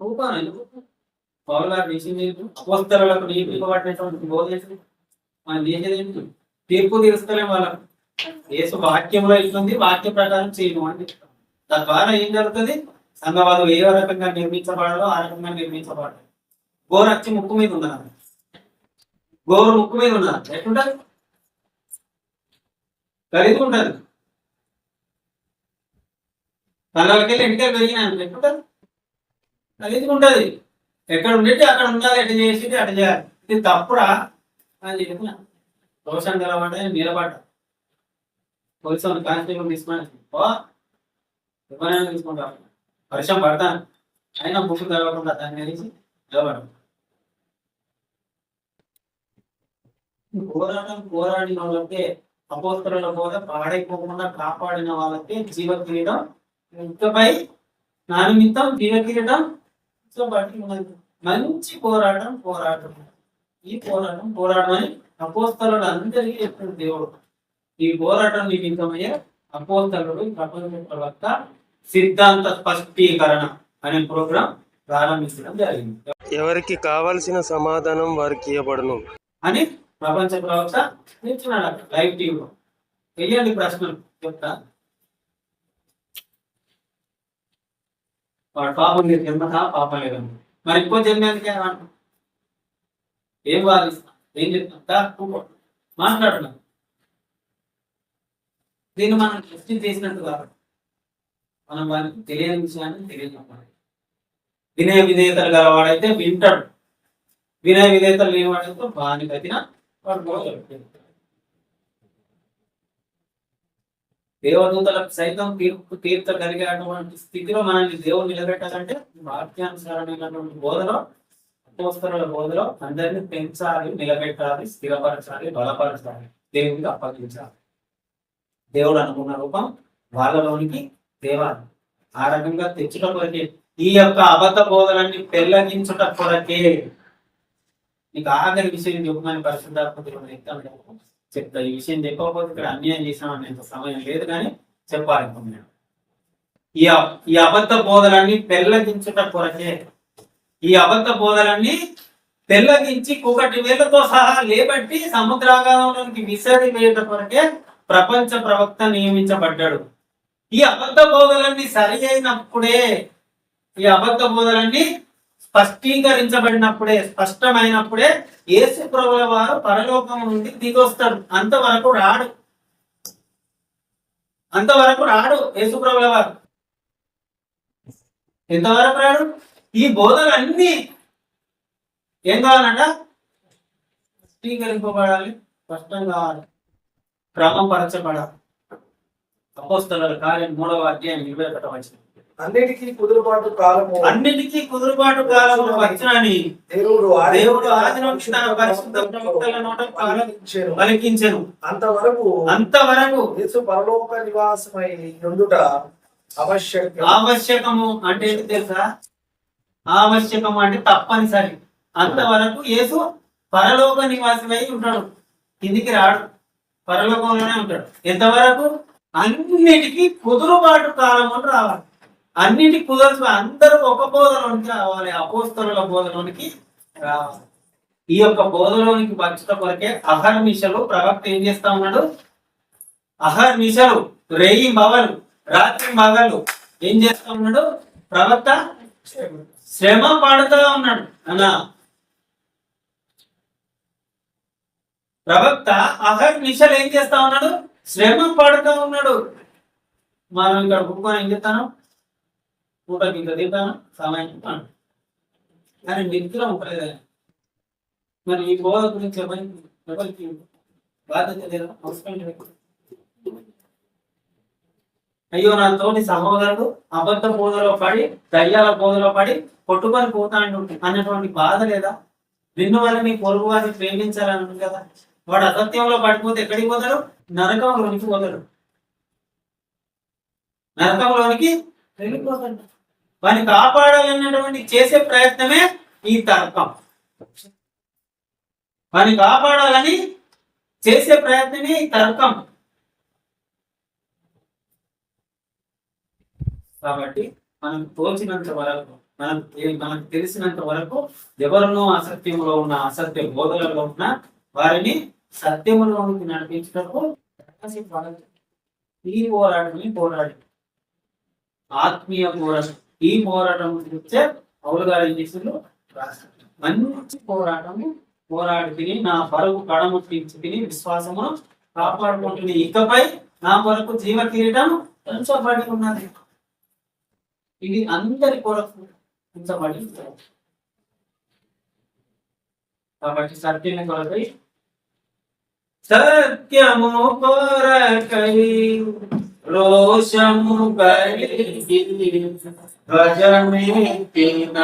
ఊపాను ఎందుకు? పౌరు గారు బోధన మనం చేసేది ఏంటి? తీర్పు తీరుస్తలేం వాళ్ళకు. యేసు వాక్యంలో ఇస్తుంది వాక్య ప్రకారం చేయను అంటే తద్వారా ఏం జరుగుతుంది? సంఘవాదులు ఏ రకంగా నిర్మించబడాలో ఆ రకంగా నిర్మించబడాలి. గోరు వచ్చి ముక్కు మీద ఉన్నారు గోరు ముక్కు మీద ఉన్నారు ఎట్లుంటది? కలిగి ఉంటది కళ్ళకి ఎంటికలు పెరిగినాయి ఎట్లుంటది? అనేది ఉంటుంది ఎక్కడ ఉండేది అక్కడ ఉండాలి ఎట్లా చేసి అటు చేయాలి. ఇది తప్పురా? అని చెప్పిన రోషన్ గలవాడే నిలబడ్డ. పోలీసు కానిస్టేబుల్ తీసుకున్నాను ఎవరైనా తీసుకుంటా వర్షం పడతాను. అయినా బుక్ తెలవకుండా దాన్ని తెలిసి నిలబడ పోరాటం పోరాడిన వాళ్ళకే అపోస్తల పోతే పాడైపోకుండా కాపాడిన వాళ్ళకే జీవ కిరీటం ఇంకపై నా నిమిత్తం జీవ కిరీటం సో బట్టి మంచి పోరాటం పోరాటం. ఈ పోరాటం పోరాటం అని అపోస్తలుడు అందరికీ చెప్పిన దేవుడు. ఈ పోరాటం నిమిత్తమయ్యే అపోస్తలుడు ప్రపంచ ప్రవక్త సిద్ధాంత స్పష్టీకరణ అనే ప్రోగ్రాం ప్రారంభించడం జరిగింది. ఎవరికి కావలసిన సమాధానం వారికి ఇవ్వబడును. అని ప్రపంచ ప్రవక్త నిల్చున్నాడు అక్కడ లైవ్ టీవీలో. తెలియండి ప్రశ్నలు చెప్తా వాడు పాపం లేదు జన్మత పాపం లేదన్న మరి ఇంకో జన్మ ఎందుకే ఏం వాదిస్తాం ఏం చెప్తాం దా, మాట్లాడుతున్నాం దీన్ని మనం క్వశ్చన్ చేసినట్టు కాదు. మనం వారికి తెలియని విషయాన్ని తెలియజెప్పాలి వినయ విధేయతలు గలవాడైతే వింటాడు. వినయ విధేయతలు లేనివాడైతే బాగా గతిన వాడు పోతాడు. దేవదూతలకు సైతం తీర్పు తీర్చ కలిగేటువంటి స్థితిలో మనల్ని దేవుడు నిలబెట్టాలంటే వాక్యానుసారమైనటువంటి బోధలో అపోస్తరుల బోధలో అందరిని పెంచాలి నిలబెట్టాలి స్థిరపరచాలి బలపరచాలి దేవునికి అప్పగించాలి. దేవుడు అనుకున్న రూపం వాళ్ళలోనికి దేవాలి ఆ రకంగా తెచ్చుట కొరకే ఈ యొక్క అబద్ధ బోధలన్నీ పెళ్ళగించుట కొరకే. నీకు ఆఖరి విషయం చెప్పమని పరిశుద్ధాత్మ దేవుడు చెప్తా ఈ విషయం చెప్పకపోతే ఇక్కడ అన్యాయం చేసామనేంత సమయం లేదు కానీ చెప్పాలి ఈ ఈ అబద్ధ బోధలన్నీ పెళ్ళగించుట కొరకే. ఈ అబద్ధ బోధలన్నీ పెళ్ళగించి ఒకటి వేలతో సహా లేబట్టి సముద్రాగాధంలోనికి విసరి వేయట కొరకే ప్రపంచ ప్రవక్త నియమించబడ్డాడు. ఈ అబద్ధ బోధలన్నీ సరి అయినప్పుడే ఈ అబద్ధ బోధలన్నీ స్పష్టీకరించబడినప్పుడే స్పష్టమైనప్పుడే యేసు ప్రభుల వారు పరలోకం నుండి దిగొస్తాడు అంతవరకు రాడు. అంతవరకు రాడు యేసు ప్రభుల వారు. ఎంతవరకు రాడు? ఈ బోధలన్నీ ఏం కావాలంట? స్పష్టీకరింపబడాలి స్పష్టం కావాలి క్రమపరచబడాలి అపోస్తల కార్యం మూడవ అధ్యాయం ఇరవై ఒకటవ అన్నిటికీ కుదురుబాటు కాలము అన్నిటికీ కుదురుబాటు కాలం వచ్చినని దేవుడు దేవుడు ఆది నుంచి తన పరిశుద్ధ ప్రవక్తల నోట ప్రారంభించెను. పలికించెను. అంతవరకు అంతవరకు యేసు పరలోక నివాసమై ఉండుట ఆవశ్యకం ఆవశ్యకము అంటే ఏంటి తెలుసా? ఆవశ్యకము అంటే తప్పనిసరి. అంతవరకు యేసు పరలోక నివాసమై ఉంటాడు. కిందికి రాడు. పరలోకంలోనే ఉంటాడు. ఎంతవరకు? అన్నిటికీ కుదురుబాటు కాలం అని రావాలి. అన్నిటి కుదరచు అందరూ ఒక బోధలోనికి రావాలి. అపోస్తరుల బోధలోనికి రావాలి. ఈ యొక్క బోధలోనికి పంచుట కొరకే అహర్నిశలు ప్రవక్త ఏం చేస్తా ఉన్నాడు? అహర్నిశలు రేయి మగలు రాత్రి మగలు ఏం చేస్తా ఉన్నాడు? ప్రవక్త శ్రమ పడుతూ ఉన్నాడు. అన్నా. ప్రవక్త అహర్నిశలు ఏం చేస్తా ఉన్నాడు? శ్రమ పడుతూ ఉన్నాడు. మనం ఇక్కడ ఒప్పుకొని ఏం చెప్తాను? పూటకి ఇంత తింటాను సమయం తింటాను కానీ నిద్ర ఉండలేదు మరి ఈ బోధ గురించి ఎవరికి ఎవరికి బాధ్యత లేదా అవసరం అయ్యో నా తోటి సహోదరుడు అబద్ధ బోధలో పడి దయ్యాల బోధలో పడి కొట్టుకొని పోతాడు అన్నటువంటి బాధ లేదా? నిన్ను వల్ల నీ పొరుగు వారిని ప్రేమించాలని కదా. వాడు అసత్యంలో పడిపోతే ఎక్కడికి పోతాడు? నరకంలోనికి పోతాడు. నరకంలోనికి వెళ్ళిపోతాడు. వారిని కాపాడాలన్నటువంటి చేసే ప్రయత్నమే ఈ తర్కం. వారిని కాపాడాలని చేసే ప్రయత్నమే ఈ తర్కం. కాబట్టి మనం తోచినంత వరకు మనకు మనకు తెలిసినంత వరకు ఎవరినో అసత్యంలో ఉన్న అసత్య బోధలలో ఉన్న వారిని సత్యములోనికి నడిపించటకు ఈ పోరాటమే పోరాడి ఆత్మీయ పోరాటం. ఈ పోరాటం గురించే పౌలు గారు ఏం చేసిండ్రు మంచి పోరాటము పోరాడు తిని నా పరుగు కడము తిని విశ్వాసము కాపాడుకుంటుని. ఇకపై నా కొరకు జీవ కిరీటం ఉంచబడి ఉన్నది ఇది అందరి కొరకు ఉంచబడి కాబట్టి సత్యం కొరకై సత్యము కొరకై రోషము కలిగి ధ్వజమే తిన